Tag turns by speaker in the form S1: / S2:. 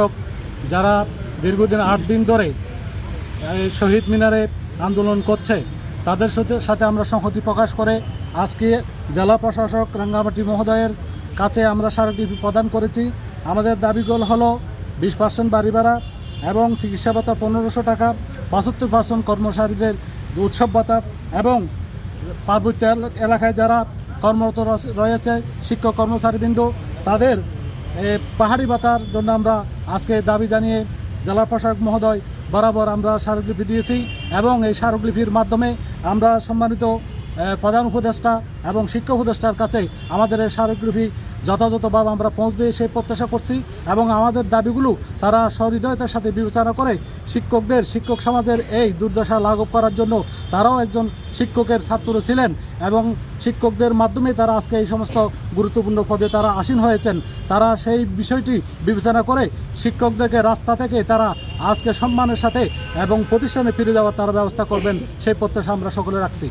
S1: শিক্ষক যারা দীর্ঘদিন আট দিন ধরে শহীদ মিনারে আন্দোলন করছে, তাদের সাথে সাথে আমরা সংহতি প্রকাশ করে আজকে জেলা প্রশাসক রাঙ্গামাটি মহোদয়ের কাছে আমরা স্মারকলিপি প্রদান করেছি। আমাদের দাবিগুলো হলো বিশ পার্সেন্ট বাড়ি ভাড়া এবং চিকিৎসা ভাতা পনেরোশো টাকা, পঁচাত্তর পার্সেন্ট কর্মচারীদের উৎসব ভাতা এবং পার্বত্য এলাকায় যারা কর্মরত রয়েছে, শিক্ষক কর্মচারীবৃন্দ, তাদের পাহাড়ি ভাতার জন্য আমরা আজকে দাবি জানিয়ে জেলা প্রশাসক মহোদয় বরাবর আমরা স্মারকলিপি দিয়েছি এবং এই স্মারকলিপির মাধ্যমে আমরা সম্মানিত প্রধান উপদেষ্টা এবং শিক্ষক উপদেষ্টার কাছে আমাদের এই স্মারকলিপি যথাযথভাবে আমরা পৌঁছবে সেই প্রত্যাশা করছি এবং আমাদের দাবিগুলো তারা সহৃদয়তার সাথে বিবেচনা করে শিক্ষকদের, শিক্ষক সমাজের এই দুর্দশা লাঘব করার জন্য তারাও একজন শিক্ষকের ছাত্র ছিলেন এবং শিক্ষকদের মাধ্যমে তারা আজকে এই সমস্ত গুরুত্বপূর্ণ পদে তারা আসীন হয়েছেন। তারা সেই বিষয়টি বিবেচনা করে শিক্ষকদেরকে রাস্তা থেকে তারা আজকে সম্মানের সাথে এবং প্রতিষ্ঠানে ফিরে যাওয়ার তারা ব্যবস্থা করবেন, সেই প্রত্যাশা আমরা সকলে রাখছি।